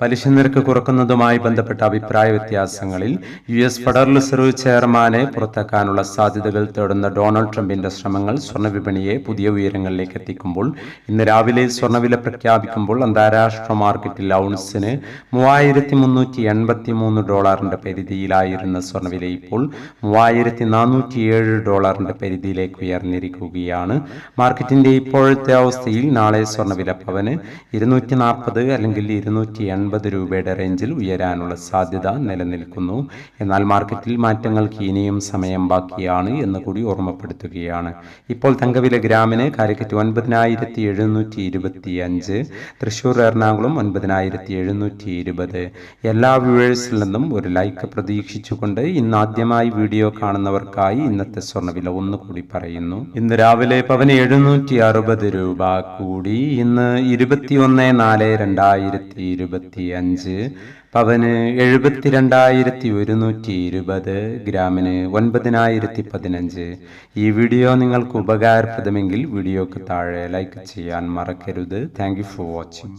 പലിശ നിരക്ക് കുറക്കുന്നതുമായി ബന്ധപ്പെട്ട അഭിപ്രായ വ്യത്യാസങ്ങളിൽ യു എസ് ഫെഡറൽ റിസർവ് ചെയർമാനെ പുറത്താക്കാനുള്ള സാധ്യതകൾ തേടുന്ന ഡൊണാൾഡ് ട്രംപിന്റെ ശ്രമങ്ങൾ സ്വർണവിപണിയെ പുതിയ ഉയരങ്ങളിലേക്ക് എത്തിക്കുമ്പോൾ ഇന്ന് രാവിലെ സ്വർണവില പ്രഖ്യാപിക്കുമ്പോൾ അന്താരാഷ്ട്ര മാർക്കറ്റിൽ ഔൺസിന് മൂവായിരത്തി മുന്നൂറ്റി എൺപത്തി മൂന്ന് ഡോളറിന്റെ പരിധിയിലായിരുന്ന സ്വർണവില ഇപ്പോൾ മൂവായിരത്തി നാനൂറ്റിയേഴ് ഡോളറിന്റെ പരിധിയിലേക്ക് ഉയർന്നിരിക്കുകയാണ്. മാർക്കറ്റിന്റെ ഇപ്പോഴത്തെ അവസ്ഥയിൽ നാളെ സ്വർണവില പവന് ഇരുന്നൂറ്റി നാൽപ്പത് അല്ലെങ്കിൽ ഇരുന്നൂറ്റി എൺപത് രൂപയുടെ റേഞ്ചിൽ ഉയരാനുള്ള സാധ്യത നിലനിൽക്കുന്നു. എന്നാൽ മാർക്കറ്റിൽ മാറ്റങ്ങൾക്ക് ഇനിയും സമയം ബാക്കിയാണ് എന്ന് കൂടി ഓർമ്മപ്പെടുത്തുകയാണ്. ഇപ്പോൾ തങ്കവില ഗ്രാമിന് കാലിക്കറ്റ് ഒൻപതിനായിരത്തി എഴുന്നൂറ്റി ഇരുപത്തി അഞ്ച് തൃശൂർ എറണാകുളം ഒൻപതിനായിരത്തി എഴുന്നൂറ്റി ഇരുപത്. എല്ലാ വ്യൂവേഴ്സിൽ നിന്നും ഒരു ലൈക്ക് പ്രതീക്ഷിച്ചുകൊണ്ട് ഇന്ന് ആദ്യമായി വീഡിയോ കാണുന്നവർക്കായി ഇന്നത്തെ സ്വർണവില ഒന്നുകൂടി പറയുന്നു. ഇന്ന് രാവിലെ പവന് എഴുന്നൂറ്റി അറുപത് രൂപ കൂടി ഇന്ന് ഇരുപത്തിയൊന്ന് നാല് രണ്ടായിരത്തി ഇരുപത്തി അഞ്ച് പവന് എഴുപത്തിരണ്ടായിരത്തി ഒരുന്നൂറ്റി ഇരുപത് ഗ്രാമിന് ഒൻപതിനായിരത്തി പതിനഞ്ച് ഈ വീഡിയോ നിങ്ങൾക്ക് ഉപകാരപ്രദമെങ്കിൽ വീഡിയോക്ക് താഴെ ലൈക്ക് ചെയ്യാൻ മറക്കരുത്. Thank for watching